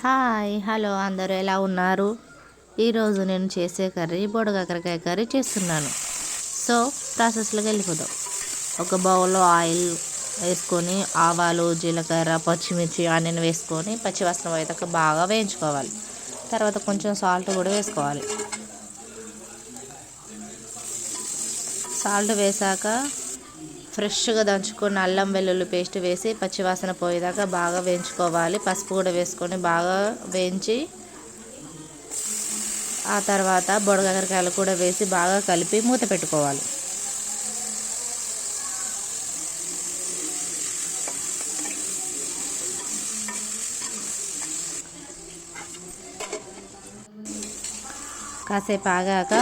Hi hello అందరూ ఎలా ఉన్నారు? ఈరోజు నేను చేసే కర్రీ బొడగాకరకాయ కర్రీ చేస్తున్నాను. సో ప్రాసెస్లోకి వెళ్ళిపోదాం. ఒక బౌల్లో ఆయిల్ వేసుకొని ఆవాలు జీలకర్ర పచ్చిమిర్చి ఆనియన్ వేసుకొని పచ్చివాసన పోయేదాకా బాగా వేయించుకోవాలి. తర్వాత కొంచెం సాల్ట్ కూడా వేసుకోవాలి. సాల్ట్ వేసాక ఫ్రెష్గా దంచుకొని అల్లం వెల్లుల్లి పేస్ట్ వేసి పచ్చివాసన పోయేదాకా బాగా వేయించుకోవాలి. పసుపు కూడా వేసుకొని బాగా వేయించి ఆ తర్వాత బొడగకరకాయలు కూడా వేసి బాగా కలిపి మూత పెట్టుకోవాలి. కాసేపు ఆగాక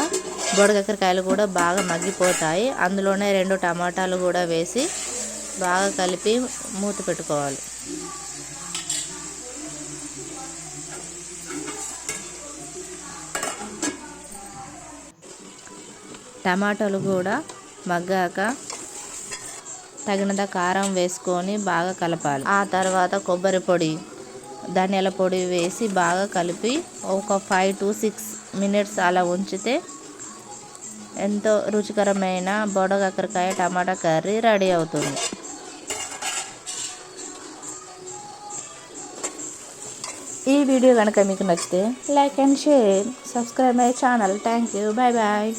బొడగకరకాయలు కూడా బాగా మగ్గిపోతాయి. అందులోనే రెండు టమాటాలు కూడా వేసి బాగా కలిపి మూత పెట్టుకోవాలి. టమాటాలు కూడా మగ్గాక తగినంత కారం వేసుకొని బాగా కలపాలి. ఆ తర్వాత కొబ్బరి పొడి ధనియాల పొడి వేసి బాగా కలిపి ఒక ఫైవ్ టు సిక్స్ మినిట్స్ అలా ఉంచితే ఎంతో రుచికరమైన బొడగక్కరకాయ టమాటా కర్రీ రెడీ అవుతుంది. ఈ వీడియో కనుక మీకు నచ్చితే like and share subscribe my channel. Thank you. Bye bye.